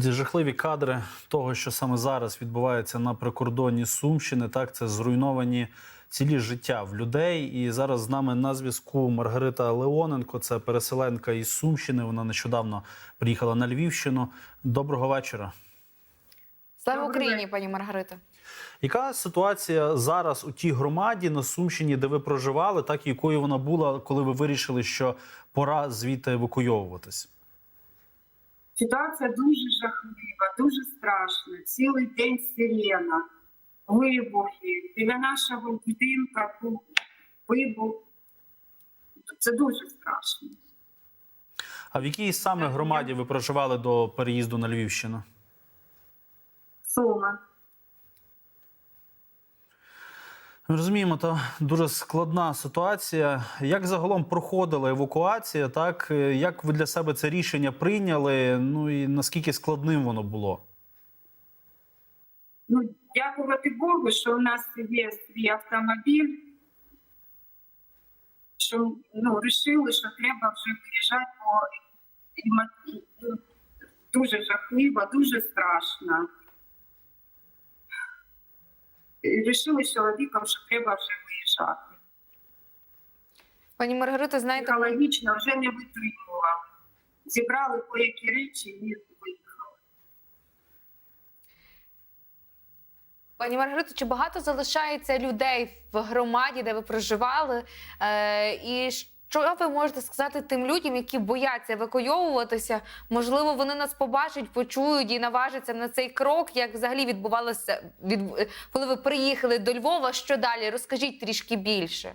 Ці жахливі кадри того, що саме зараз відбувається на прикордонні Сумщини, так це зруйновані цілі життя в людей. І зараз з нами на зв'язку Маргарита Леоненко, це переселенка із Сумщини. Вона нещодавно приїхала на Львівщину. Доброго вечора. Слава Україні, пані Маргарита. Яка ситуація зараз у тій громаді на Сумщині, де ви проживали, так і якою вона була, коли ви вирішили, що пора звідти евакуйовуватись? Ситуація дуже жахлива, дуже страшна. Цілий день сирена, вибухи. Біля нашого будинка вибух. Це дуже страшно. А в якій саме громаді ви проживали до переїзду на Львівщину? Сума. Ми розуміємо, то дуже складна ситуація. Як загалом проходила евакуація? Так Е, як ви для себе це рішення прийняли? Ну і наскільки складним воно було? Ну, дякувати Богу, що у нас є свій автомобіль. Що ну, вирішили, що треба вже виїжджати, бо ну, дуже жахливо, дуже страшно. І Рішили з чоловіком, що треба вже виїжджати. Пані Маргарита, знаєте, Психологічно вже не витримувала. Зібрали деякі речі і виїхали. пані Маргарита, чи багато залишається людей в громаді, де ви проживали? Е, і що ви можете сказати тим людям, які бояться евакуйовуватися? Можливо, вони нас побачать, почують і наважаться на цей крок, як взагалі відбувалося від коли ви приїхали до Львова? Що далі? Розкажіть трішки більше.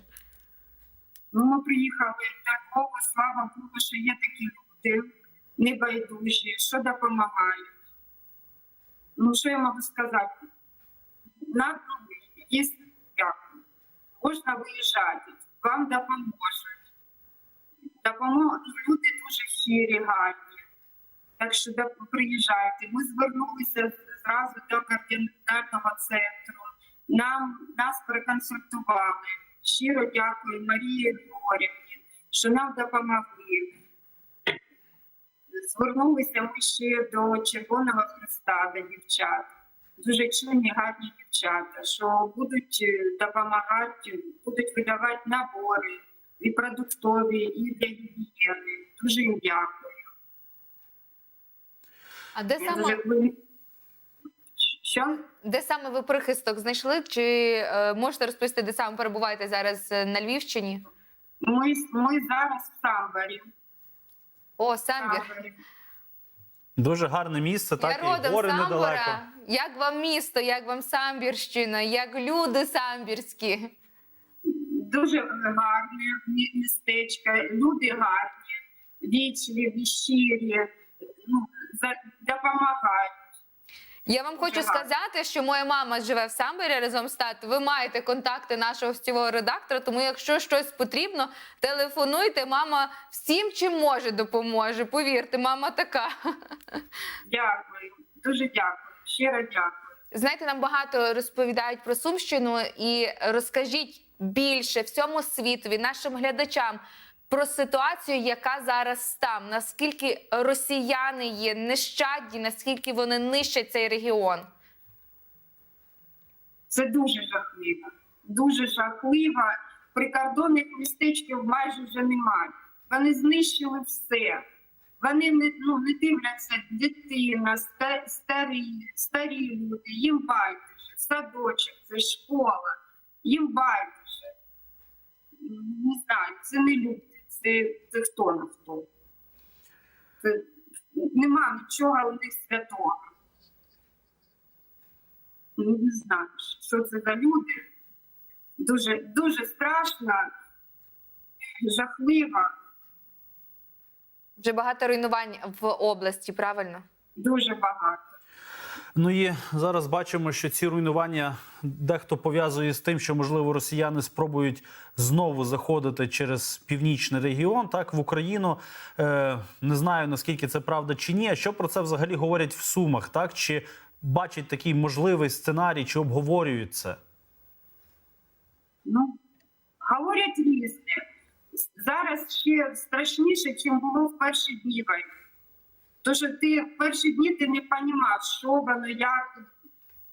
Ну, ми приїхали до Львова, слава Богу, що є такі люди, небайдужі, що допомагають. Ну, що я можу сказати? Ну, є можна виїжджати, вам допоможуть. Допомо... Люди дуже щирі, гарні. Так що приїжджайте. Ми звернулися зразу до координатного центру. Нам нас проконсультували. Щиро дякую Марії Григорівні, що нам допомогли. Звернулися ми ще до Червоного Христа, до дівчат. Дуже чуйні, гарні дівчата, що будуть е, допомагати, будуть видавати набори і продуктові, і для гігієни. Дуже їм дякую. А де Я саме хвилю- Що? де саме ви прихисток знайшли? Чи е, можете розповісти, де саме перебуваєте зараз е, на Львівщині? Ми, ми зараз в Самборі. О, Самбір. Дуже гарне місце, так Я і родом гори недалеко. Самбора. Як вам місто, як вам Самбірщина, як люди самбірські? Дуже гарне містечко, люди гарні, вічливі, щирі, ну, допомагають. Я вам хочу сказати, що моя мама живе в Самборі разом з татом. Ви маєте контакти нашого гостєвого редактора, тому якщо щось потрібно, телефонуйте. Мама всім, чим може, допоможе. Повірте, мама така. Дякую, дуже дякую, щиро дякую. Знаєте, нам багато розповідають про Сумщину і розкажіть більше всьому світові, нашим глядачам про ситуацію, яка зараз там. Наскільки росіяни є нещадні, наскільки вони нищать цей регіон. Це дуже жахливо, дуже жахливо. Прикордонних містечків майже вже немає. Вони знищили все. Вони не, ну, не дивляться дитина, старі, старі люди, їм байдуже, садочок, це школа, їм байдуже. Не знаю, це не люди, це, це хто на хто. Це, нема нічого у них святого. Ну, не знаю, що це за люди. Дуже, дуже страшно, жахливо, Вже багато руйнувань в області, правильно? дуже багато. Ну і зараз бачимо, що ці руйнування дехто пов'язує з тим, що можливо росіяни спробують знову заходити через північний регіон, так в Україну. Е, не знаю наскільки це правда чи ні. А що про це взагалі говорять в Сумах? Так чи бачать такий можливий сценарій, чи обговорюють це? Ну, говорять різне. Зараз ще страшніше, ніж було в перші дні. То що ти перші дні ти не розумів, що воно, як.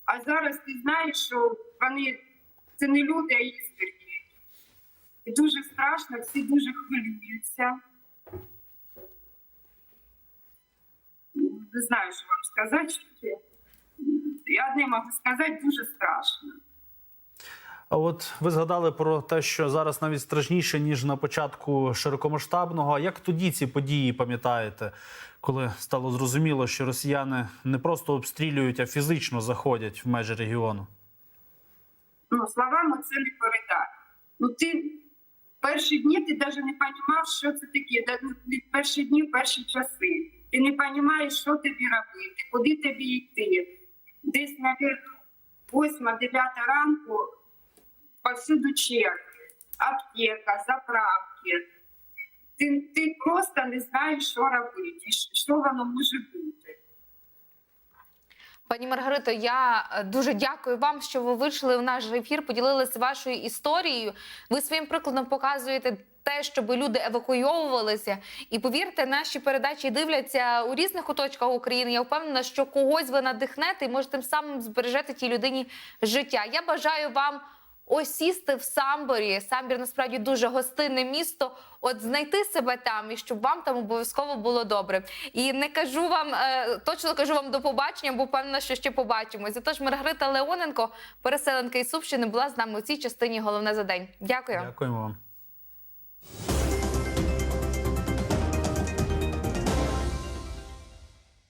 А зараз ти знаєш, що вони це не люди, а історії. І дуже страшно, всі дуже хвилюються. Не знаю, що вам сказати. Я одне можу сказати, дуже страшно. А от ви згадали про те, що зараз навіть страшніше ніж на початку широкомасштабного. А як тоді ці події пам'ятаєте, коли стало зрозуміло, що росіяни не просто обстрілюють, а фізично заходять в межі регіону? ну, словами це не передати. Ну, ти перші дні ти навіть не розумів, що це таке. Ну, перші дні, перші часи. Ти не розумієш, що тобі робити, куди тобі йти. Десь, мабуть, 8-9 ранку повсюду черги, аптека, заправки. Ти, ти просто не знаєш, що робити, що воно може бути. Пані Маргарито, я е, дуже дякую вам, що ви вийшли в наш ефір, поділилися вашою історією. Ви своїм прикладом показуєте те, щоб люди евакуйовувалися. І повірте, наші передачі дивляться у різних куточках України. Я впевнена, що когось ви надихнете і може тим самим збережете тій людині життя. Я бажаю вам. Осісти в самборі. Самбір насправді дуже гостинне місто. От знайти себе там і щоб вам там обов'язково було добре. І не кажу вам е, точно кажу вам до побачення, бо певна, що ще побачимось. Тож Маргарита Леоненко, переселенка із Сумщини, була з нами у цій частині. Головне за день. Дякую. Дякуємо вам.